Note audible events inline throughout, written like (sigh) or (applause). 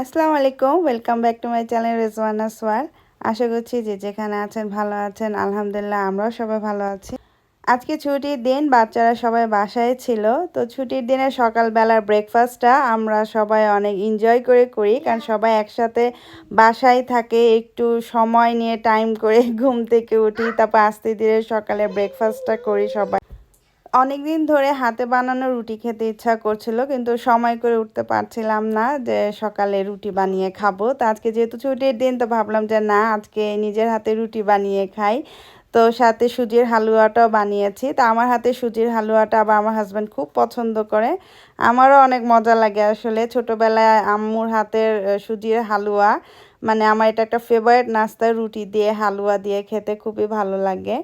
আসসালামু আলাইকুম welcome back to my channel Rezwana সোয়ার আশা করছি যে যেখানে আছেন ভালো আছেন, আলহামদুলিল্লাহ আমরাও সবাই ভালো আছি। আজকে ছুটির দিন, বাচ্চারা সবাই বাসায় ছিল। তো ছুটির দিনে সকালবেলার ব্রেকফাস্টটা আমরা সবাই অনেক এনজয় করে করি, কারণ সবাই একসাথে বাসায় থাকে। একটু সময় নিয়ে টাইম করে (laughs) ঘুম থেকে উঠি, তারপর আস্তে ধীরে সকালে ব্রেকফাস্টটা করি সবাই। অনেক দিন ধরে হাতে বানানো রুটি খেতে ইচ্ছা করছিল, কিন্তু সময় করে উঠতে পারছিলাম না যে সকালে রুটি বানিয়ে খাব। তো আজকে যেহেতু ছুটির দিন, তো ভাবলাম যে না, আজকে নিজের হাতে রুটি বানিয়ে খাই। তো সাথে সুজির হালুয়াটাও বানিয়েছি। তো আমার হাতে সুজির হালুয়াটা আবার আমার হাজব্যান্ড খুব পছন্দ করে। আমারও অনেক মজা লাগে আসলে। ছোটোবেলায় আম্মুর হাতের সুজির হালুয়া মানে আমার এটা একটা ফেভারিট নাস্তা, রুটি দিয়ে, হালুয়া দিয়ে খেতে খুবই ভালো লাগে।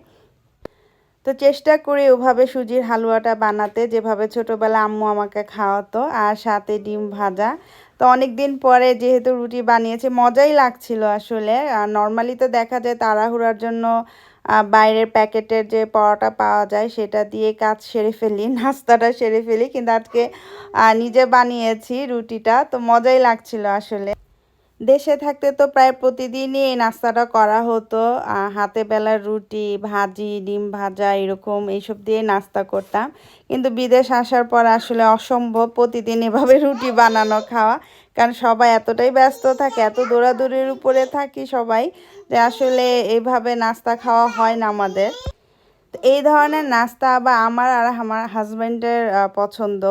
তো চেষ্টা করি ওভাবে সুজির হালুয়াটা বানাতে, যেভাবে ছোটোবেলা আম্মু আমাকে খাওয়াতো, আর সাথে ডিম ভাজা। তো অনেক দিন পরে যেহেতু রুটি বানিয়েছে, মজাই লাগছিল আসলে। আর নর্মালি তো দেখা যায় তাড়াহুড়ার জন্য বাইরের প্যাকেটের যে পরোটা পাওয়া যায় সেটা দিয়ে কাজ সেরে ফেলি, (laughs) নাস্তাটা সেরে ফেলি। কিন্তু আজকে নিজে বানিয়েছি রুটিটা, তো মজাই লাগছিল আসলে। দেশে থাকতে তো প্রায় প্রতিদিনই এই নাস্তাটা করা হতো। হাতে বেলার রুটি, ভাজি, ডিম ভাজা এরকম এইসব দিয়ে নাস্তা করতাম। কিন্তু বিদেশ আসার পর আসলে অসম্ভব প্রতিদিন এভাবে রুটি বানানো খাওয়া। কারণ সবাই এতটাই ব্যস্ত থাকে, এত দৌড়াদৌড়ির উপরে থাকি সবাই যে আসলে এইভাবে নাস্তা খাওয়া হয় না আমাদের। এই ধরনের নাস্তা আবার আমার আর আমার হাজব্যান্ডের পছন্দ।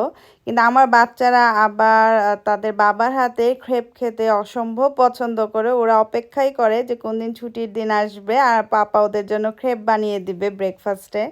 কিন্তু আমার বাচ্চারা আবার তাদের বাবার হাতে ক্রেপ খেতে অসম্ভব পছন্দ করে। ওরা অপেক্ষাই করে যে কোন দিন ছুটির দিন আসবে আর পাপা ওদের জন্য ক্রেপ বানিয়ে দিবে ব্রেকফাস্টে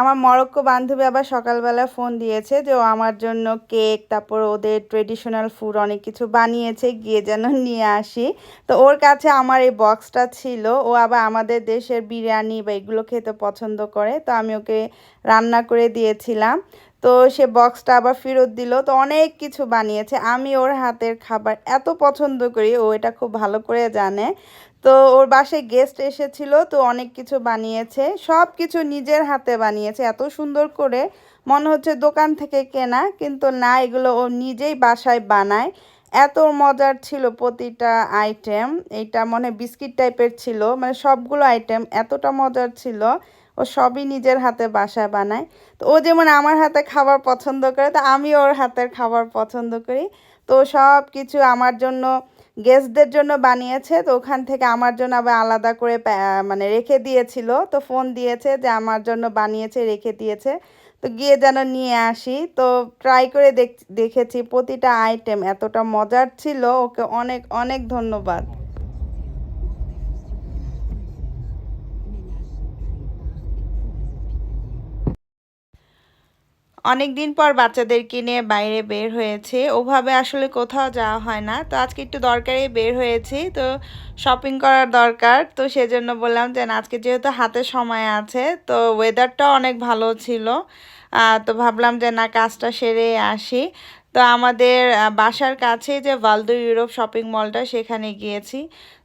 আমার মরক্কো বান্ধবী আবার সকালবেলা ফোন দিয়েছে যে ও আমার জন্য কেক, তারপর ওদের ট্রেডিশনাল ফুড অনেক কিছু বানিয়েছে, গিয়ে যেন নিয়ে আসি। তো ওর কাছে আমার এই বক্সটা ছিল। ও আবার আমাদের দেশের বিরিয়ানি বা এগুলো খেতে পছন্দ করে, তো আমি ওকে রান্না করে দিয়েছিলাম। তো সে বক্সটা আবার ফেরত দিল। তো অনেক কিছু বানিয়েছে। আমি ওর হাতের খাবার এত পছন্দ করি, ও এটা খুব ভালো করে জানে। তো ওর বাসায় গেস্ট এসেছিল, তো অনেক কিছু বানিয়েছে সব কিছু নিজের হাতে বানিয়েছে, এত সুন্দর করে। মনে হচ্ছে দোকান থেকে কেনা, কিন্তু না, এগুলো ও নিজেই বাসায় বানায়। এত মজার ছিল প্রতিটা আইটেম এইটা মনে বিস্কিট টাইপের ছিল মানে সবগুলো আইটেম এতটা মজার ছিল, ও সবই নিজের হাতে বাসায় বানায়। তো ও যেমন আমার হাতে খাবার পছন্দ করে, তো আমি ওর হাতের খাবার পছন্দ করি। তো সব কিছু আমার জন্য গেস্টদের জন্য বানিয়েছে, তো ওখান থেকে আমার জন্য আবার আলাদা করে মানে রেখে দিয়েছিল। তো ফোন দিয়েছে যে আমার জন্য বানিয়েছে, রেখে দিয়েছে। তো গিয়ে যেন নিয়ে আসি। তো ট্রাই করে দেখেছি, প্রতিটা আইটেম এতটা মজার ছিল। ওকে অনেক অনেক ধন্যবাদ। অনেক দিন পর বাচ্চাদেরকে নিয়ে বাইরে বের হয়েছে। ওভাবে আসলে কোথাও যাওয়া হয় না। তো আজকে একটু দরকারে বের হয়েছি। তো শপিং করার দরকার। তো সেজন্য বললাম যে আজকে যেহেতু হাতে সময় আছে, তো ওয়েদারটাও অনেক ভালো ছিল। তো ভাবলাম যে, না, কাজটা সেরে আসি। তো আমাদের বাসার কাছে যে ভালদো ইউরোপ শপিং মলটা সেখানে গিয়েছি।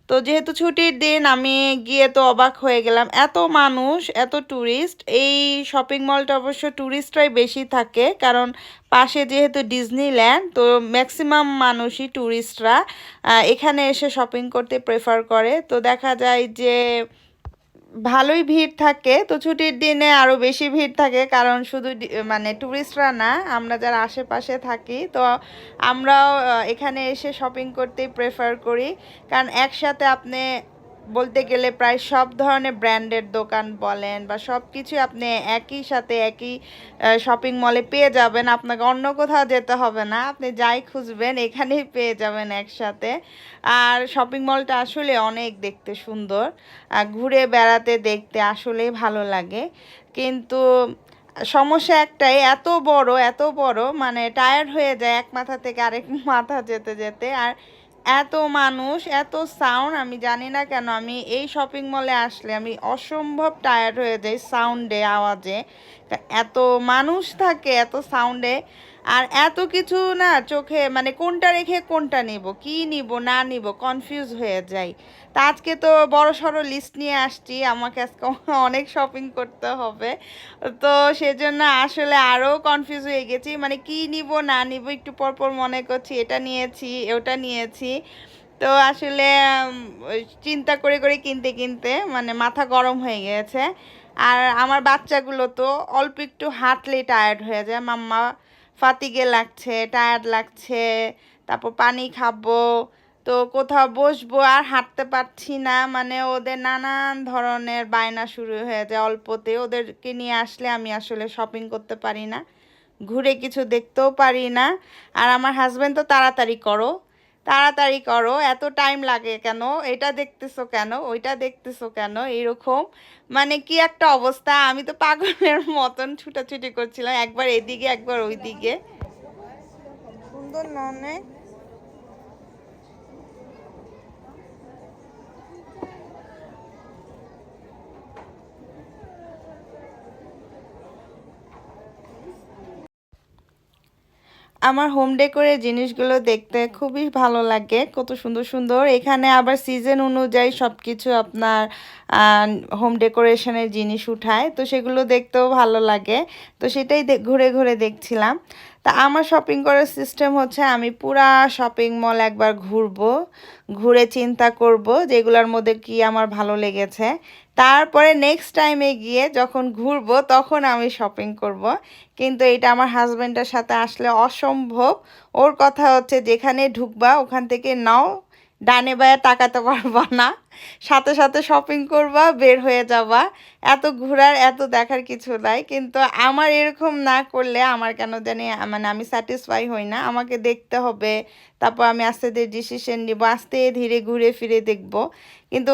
তো যেহেতু ছুটির দিন, আমি গিয়ে তো অবাক হয়ে গেলাম। এত মানুষ, এত ট্যুরিস্ট এই শপিং মলটা অবশ্য ট্যুরিস্টরাই বেশি থাকে, কারণ পাশে যেহেতু ডিজনিল্যান্ড তো ম্যাক্সিমাম মানুষই ট্যুরিস্টরা এখানে এসে শপিং করতে প্রেফার করে। তো দেখা যায় যে ভালোই ভিড় থাকে, তো ছুটির দিনে আরও বেশি ভিড় থাকে, কারণ শুধু মানে ট্যুরিস্টরা না, আমরা যারা আশেপাশে থাকি, তো আমরাও এখানে এসে শপিং করতেই প্রেফার করি। কারণ একসাথে আপনি বলতে গেলে প্রায় সব ধরনের ব্র্যান্ডের দোকান বলেন বা সব কিছু আপনি একই সাথে একই শপিং মলে পেয়ে যাবেন। আপনাকে অন্য কোথাও যেতে হবে না। আপনি যাই খুঁজবেন, এখানেই পেয়ে যাবেন একসাথে। আর শপিং মলটা আসলে অনেক দেখতে সুন্দর। ঘুরে বেড়াতে দেখতে আসলেই ভালো লাগে। কিন্তু সমস্যা একটাই, এত বড় এত বড় মানে টায়ার্ড হয়ে যায় এক মাথা থেকে আরেক মাথা যেতে যেতে। আর এত মানুষ, এত সাউন্ড আমি জানি না কেন, আমি এই শপিং মলে আসলে আমি অসম্ভব টায়ার্ড হয়ে যাই সাউন্ডে আওয়াজে। এত মানুষ থাকে, এত সাউন্ডে আর এত কিছু না চোখে মানে কোনটা রেখে কোনটা নিব, কি নিব, না নিব কনফিউজ হয়ে যাই। তা আজকে তো বড় সড়ো লিস্ট নিয়ে আসছি, আমাকে আজকে (laughs) অনেক শপিং করতে হবে। তো সেজন্য আসলে আরও কনফিউজ হয়ে গেছি মানে কি নিব, না নিব, একটু পর পর মনে করছি, এটা নিয়েছি, ওটা নিয়েছি। তো আসলে চিন্তা করে করে কিনতে কিনতে মানে মাথা গরম হয়ে গেছে। আর আমার বাচ্চাগুলো তো অল্প একটু হাঁটলেই টায়ার্ড হয়ে যায়, মাম্মা ফাতিগে লাগছে টায়ার্ড লাগছে, তারপর পানি খাব, তো কোথাও বসবো আর হাঁটতে পারছি না মানে ওদের নানান ধরনের বায়না শুরু হয়ে যায় অল্পতে, ওদেরকে নিয়ে আসলে আমি আসলে শপিং করতে পারি না, ঘুরে কিছু দেখতেও পারি না, আর আমার হাজব্যান্ড তো তাড়াতাড়ি করো তাড়াতাড়ি করো, এত টাইম লাগে কেন? এটা দেখতেছো কেন? ওইটা দেখতেছো কেন? এরকম মানে কি একটা অবস্থা? আমি তো পাগলের মতন ছুটাছুটি করছিলাম, একবার এদিকে, একবার ওইদিকে। সুন্দর না অনেক আমার হোম ডেকোরের জিনিসগুলো দেখতে খুবই ভালো লাগে, কত সুন্দর সুন্দর। এখানে আবার সিজন অনুযায়ী সব কিছু আপনার হোম ডেকোরেশনের জিনিস উঠায়, তো সেগুলো দেখতেও ভালো লাগে। তো সেটাই ঘুরে ঘুরে দেখছিলাম। তা আমার শপিং করার সিস্টেম হচ্ছে আমি পুরা শপিং মল একবার ঘুরবো, ঘুরে চিন্তা করব যেগুলোর মধ্যে কি আমার ভালো লেগেছে। তারপরে নেক্সট টাইমে গিয়ে যখন ঘুরবো তখন আমি শপিং করব। কিন্তু এটা আমার হাজব্যান্ডের সাথে আসলে অসম্ভব। ওর কথা হচ্ছে যেখানে ঢুকবা ওখান থেকে নাও, ডানে বায়ে তাকাতে পারবা না। সাথে সাথে শপিং করবা, বের হয়ে যাবা। এত ঘোরার, এত দেখার কিছু নাই। কিন্তু আমার এরকম না করলে আমার কেন জানি মানে আমি স্যাটিসফাই হই না। আমাকে দেখতে হবে। তারপর আমি আস্তে ধীরে ডিসিশন নিব, আস্তে ধীরে ঘুরে ফিরে দেখব। কিন্তু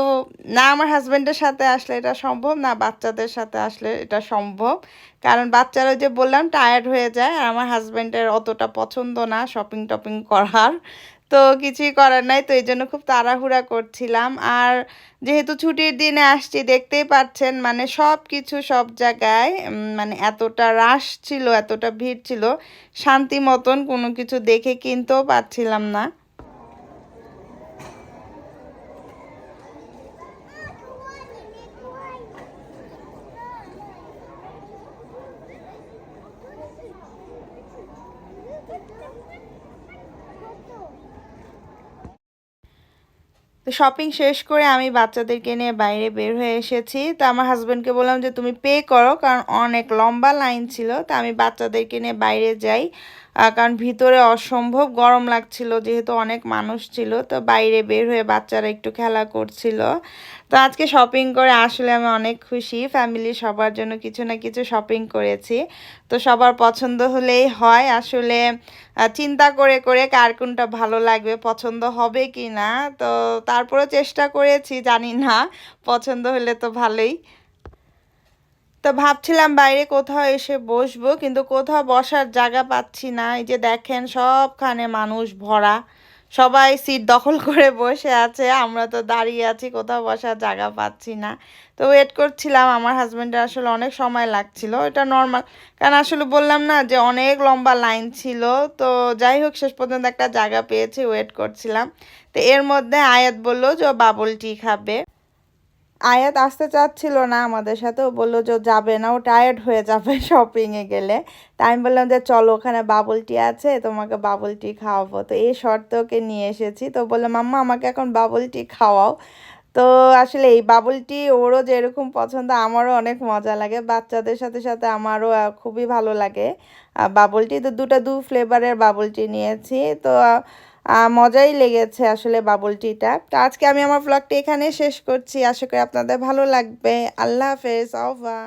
না আমার হাজব্যান্ডের সাথে আসলে এটা সম্ভব, না বাচ্চাদের সাথে আসলে এটা সম্ভব। কারণ বাচ্চারা যে বললাম টায়ার্ড হয়ে যায়। আর আমার হাজব্যান্ডের অতটা পছন্দ না শপিং টপিং করার। তো কিছুই করার নাই, তো এই জন্য খুব তাড়াহুড়া করছিলাম। আর যেহেতু ছুটির দিনে আসছি, দেখতেই পাচ্ছেন মানে সব কিছু সব জায়গায় মানে এতটা রাশ ছিল, এতটা ভিড় ছিল, শান্তি মতন কোনো কিছু দেখে কিনতেও পাচ্ছিলাম না। তো শপিং শেষ করে আমি বাচ্চাদেরকে নিয়ে বাইরে বের হয়ে এসেছি। তো আমার হাজব্যান্ডকে বললাম যে, তুমি পে করো, কারণ অনেক লম্বা লাইন ছিল। তো আমি বাচ্চাদেরকে নিয়ে বাইরে যাই। কারণ ভিতরে অসম্ভব গরম লাগছিল, যেহেতু অনেক মানুষ ছিল। তো বাইরে বের হয়ে বাচ্চারা একটু খেলা করছিল। তো আজকে শপিং করে আসলে আমি অনেক খুশি। ফ্যামিলি সবার জন্য কিছু না কিছু শপিং করেছি। তো সবার পছন্দ হলেই হয়। আসলে চিন্তা করে করে কার কোনটা ভালো লাগবে, পছন্দ হবে কি না তো তারপরেও চেষ্টা করেছি, জানি না, পছন্দ হলে তো ভালোই। তো ভাবছিলাম বাইরে কোথাও এসে বসবো, কিন্তু কোথাও বসার জায়গা পাচ্ছি না। এই যে দেখেন, সবখানে মানুষ ভরা। সবাই সিট দখল করে বসে আছে, আমরা তো দাঁড়িয়ে আছি, কোথাও বসার জায়গা পাচ্ছি না। তো ওয়েট করছিলাম, আমার হাজব্যান্ডের আসলে অনেক সময় লাগছিল, এটা নর্মাল কারণ আসলে বললাম না যে অনেক লম্বা লাইন ছিল, তো যাই হোক শেষ পর্যন্ত একটা জায়গা পেয়েছি ওয়েট করছিলাম। তো এর মধ্যে আয়াত বলল যে বাবল টি খাবে। আয়াত আসতে চাচ্ছিল না আমাদের সাথে, ও বলল যে যাবে না, ও টায়ার্ড হয়ে যাবে (laughs) শপিংয়ে গেলে। তাই আমি বললাম যে, চলো, ওখানে বাবল টি আছে, তোমাকে বাবল টি খাওয়াবো। তো এই শর্তে ওকে নিয়ে এসেছি। তো বললাম, মাম্মা, আমাকে এখন বাবল টি খাওয়াও। তো আসলে এই বাবল টি ওরও যেরকম পছন্দ, আমারও অনেক মজা লাগে। বাচ্চাদের সাথে সাথে আমারও খুবই ভালো লাগে বাবল টি তো দুটো, দু ফ্লেভারের বাবল টি নিয়েছি। তো মজাই লেগেছে আসলে বাবল টিটা তো আজকে আমি আমার ব্লগটি এখানে শেষ করছি। আশা করি আপনাদের ভালো লাগবে। আল্লাহ হাফেজ আওভা